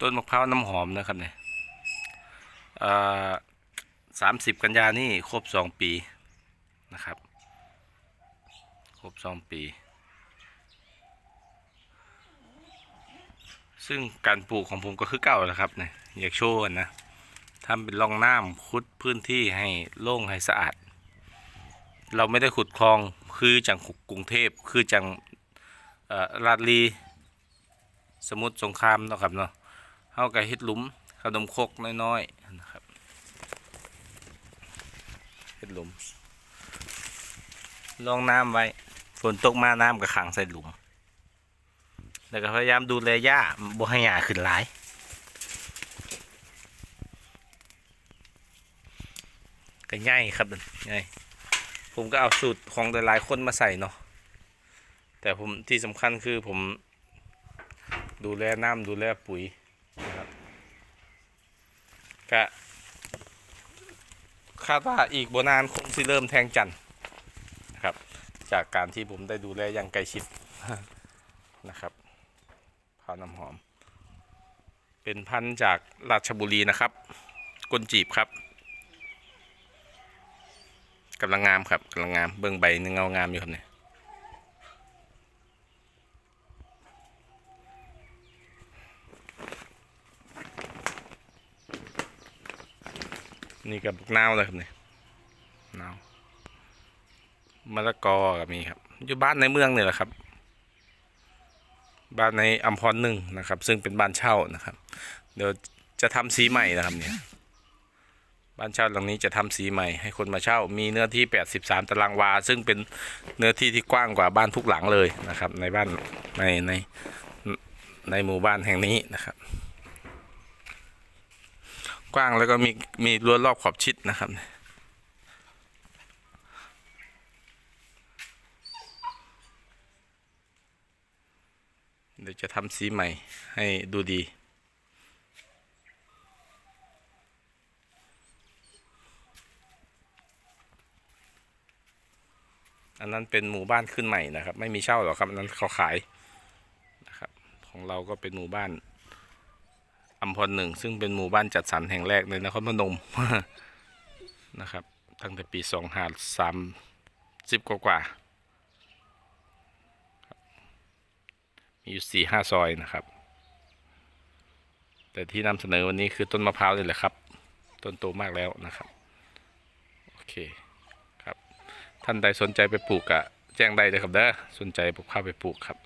ต้นมะพร้าวน้ำหอมนะครับเนี่ยสามสิบกันยานี่ครบสองปีนะครับ ครบสองปี ซึ่งการปลูกของผมก็คือเก่าแล้วครับเนี่ยอยากโชว์นะทำเป็นร่องน้ำขุดพื้นที่ให้โล่งให้สะอาด เราไม่ได้ขุดคลองคือจังกรุงเทพคือจังลาดลีสมุทรสงครามนะครับเนาะ เฮาก็เฮ็ดหลุมขนมคกน้อยๆนะครับเฮ็ดหลุมลองน้ำไว้ฝนตกมาน้ำก็ขังใส่หลุม แล้วก็พยายามดูแลหญ้าบ่ให้หญ้าขึ้นหลายก็ง่ายครับง่ายผมก็เอาสูตรของหลายๆคนมาใส่เนาะแต่ผมที่สำคัญคือผมดูแลน้ำดูแลปุ๋ย ก็คาดว่าอีกบนานคงสิเริ่มแทงจันทร์นะครับ จากการที่ผมได้ดูแลอย่างใกล้ชิดนะครับข้าวน้ำหอม เป็นพันธุ์จากราชบุรีนะครับก้นจีบครับกำลังงามครับกำลังงามเบื้องใบนึงเงางามอยู่ครับเนี่ย นี่กับนาวเลยครับเนี่ยนาวมะละกอกับมีครับ อยู่บ้านในเมืองเนี่ยแหละครับ บ้านในอัมพรหนึ่งนะครับ ซึ่งเป็นบ้านเช่านะครับ เดี๋ยวจะทำสีใหม่นะครับเนี่ย บ้านเช่าหลังนี้จะทำสีใหม่ให้คนมาเช่า มีเนื้อที่ 83 ตารางวา ซึ่งเป็นเนื้อที่ที่กว้างกว่าบ้านทุกหลังเลยนะครับ ในบ้านในในในหมู่บ้านแห่งนี้นะครับ กว้างแล้วก็มีมีรั้วรอบขอบชิดนะครับเดี๋ยวจะทำสีใหม่ให้ดูดี อันนั้นเป็นหมู่บ้านขึ้นใหม่นะครับ ไม่มีเช่าหรอกครับ อันนั้นเขาขายนะครับ ของเราก็เป็นหมู่บ้าน อัมพรหนึ่งซึ่งเป็นหมู่บ้านจัดสรรแห่งแรกในนครพนมนะครับ ตั้งแต่ปีสองห้าสามสิบกว่ามีอยู่สี่ห้าซอยนะครับ แต่ที่นำเสนอวันนี้คือต้นมะพร้าวนี่แหละครับ ต้นโตมากแล้วนะครับ โอเคครับ ท่านใดสนใจไปปลูกอะแจ้งได้เลยครับเด้อสนใจปลูกข้าวไปปลูกครับ